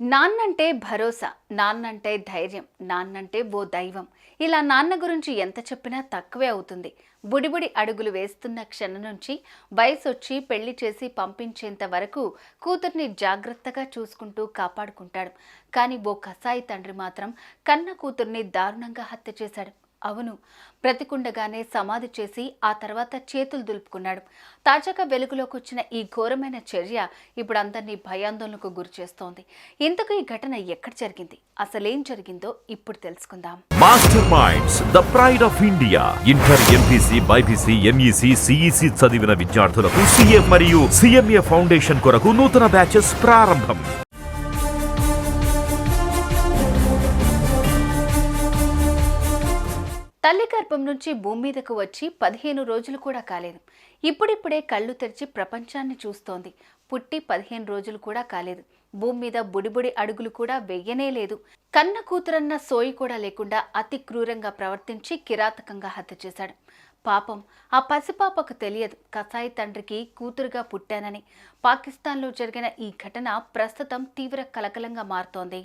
నాన్నంటే భరోసా నాన్నంటే ధైర్యం నాన్నంటే ఓ దైవం. ఇలా నాన్న గురించి ఎంత చెప్పినా తక్కువే అవుతుంది. బుడిబుడి అడుగులు వేస్తున్న క్షణం నుంచి వయసొచ్చి పెళ్ళి చేసి పంపించేంత వరకు కూతుర్ని జాగ్రత్తగా చూసుకుంటూ కాపాడుకుంటాడు. కానీ ఓ కసాయి తండ్రి మాత్రం కన్న కూతుర్ని దారుణంగా హత్య చేశాడు. అవును. బ్రతికుండగానే సమాధి చేసి ఆ తర్వాత చేతులు దులుపుకున్నాడు. తాజాగా వెలుగులోకి వచ్చిన ఈ ఘోరమైన చర్య ఇప్పుడు అందరినీ భయాందోళనకు గురి చేస్తోంది. ఇంతకు ఈ ఘటన ఎక్కడ జరిగింది? అసలేం జరిగిందో ఇప్పుడు తెలుసుకుందాం. Master minds the pride of India inter MPC BiPC MEC CEC చదివిన విద్యార్థులకు సీఏ మరియు సిఎంఏ ఫౌండేషన్ కొరకు నూతన బ్యాచెస్ ప్రారంభం. తల్లి గర్భం నుంచి భూమి మీదకు వచ్చి పదిహేను రోజులు కూడా కాలేదు. ఇప్పుడిప్పుడే కళ్ళు తెరిచి ప్రపంచాన్ని చూస్తోంది. పుట్టి పదిహేను రోజులు కూడా కాలేదు. భూమి మీద బుడిబుడి అడుగులు కూడా వెయ్యనే లేదు. కన్న కూతురన్న సోయి కూడా లేకుండా అతి క్రూరంగా ప్రవర్తించి కిరాతకంగా హత్య చేశాడు. పాపం ఆ పసిపాపకు తెలియదు. కసాయి తండ్రికి కూతురుగా పుట్టానని. పాకిస్తాన్లో జరిగిన ఈ ఘటన ప్రస్తుతం తీవ్ర కలకలంగా మారుతోంది.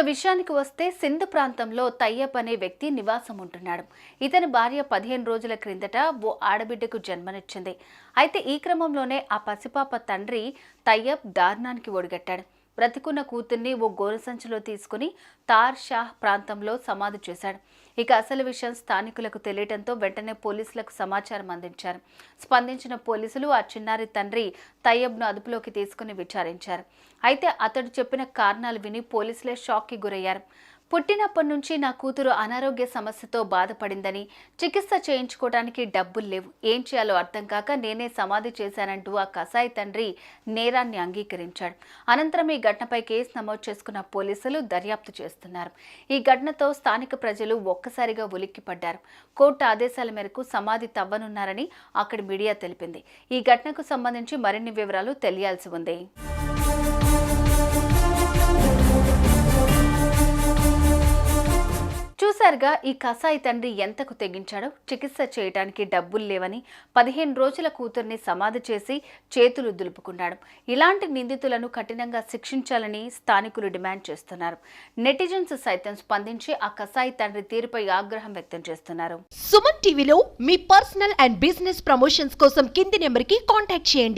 ఇక విషయానికి వస్తే సింధు ప్రాంతంలో తయ్యప్ అనే వ్యక్తి నివాసం ఉంటున్నాడు. ఇతని భార్య పదిహేను రోజుల క్రిందట ఓ ఆడబిడ్డకు జన్మనిచ్చింది. అయితే ఈ క్రమంలోనే ఆ పసిపాప తండ్రి తయ్యప్ దారుణానికి ఒడిగట్టాడు. బ్రతికున్న కూతుర్ని ఓ గోనసంచిలో తీసుకుని తార్ షాహ్ ప్రాంతంలో సమాధి చేశాడు. ఇక అసలు విషయం స్థానికులకు తెలియటంతో వెంటనే పోలీసులకు సమాచారం అందించారు. స్పందించిన పోలీసులు ఆ చిన్నారి తండ్రి తయ్యబ్ను అదుపులోకి తీసుకుని విచారించారు. అయితే అతడు చెప్పిన కారణాలు విని పోలీసులే షాక్కి గురయ్యారు. పుట్టినప్పటి నుంచి నా కూతురు అనారోగ్య సమస్యతో బాధపడిందని చికిత్స చేయించుకోవడానికి డబ్బులు లేవు. ఏం చేయాలో అర్థం కాక నేనే సమాధి చేశానంటూ ఆ కసాయి తండ్రి నేరాన్ని అంగీకరించాడు. అనంతరం ఈ ఘటనపై కేసు నమోదు చేసుకున్న పోలీసులు దర్యాప్తు చేస్తున్నారు. ఈ ఘటనతో స్థానిక ప్రజలు ఒక్కసారిగా ఉలిక్కిపడ్డారు. కోర్టు ఆదేశాల మేరకు సమాధి తవ్వనున్నారని అక్కడి మీడియా తెలిపింది. ఈ ఘటనకు సంబంధించి మరిన్ని వివరాలు తెలియాల్సి ఉంది. చూశారుగా ఈ కసాయి తండ్రి ఎంతకు తెగించాడో చికిత్స చేయడానికి డబ్బులు లేవని పదిహేను రోజుల కూతుర్ని సమాధి చేసి చేతులు దులుపుకున్నాడు. ఇలాంటి నిందితులను కఠినంగా శిక్షించాలని స్థానికులు డిమాండ్ చేస్తున్నారు. నెటిజన్స్ సైతం స్పందించి ఆ కసాయి తండ్రి తీరుపై ఆగ్రహం వ్యక్తం చేస్తున్నారు. సుమన్ టీవీలో మీ పర్సనల్ అండ్ బిజినెస్ ప్రమోషన్స్ కోసం కింది నెంబర్కి కాంటాక్ట్ చేయండి.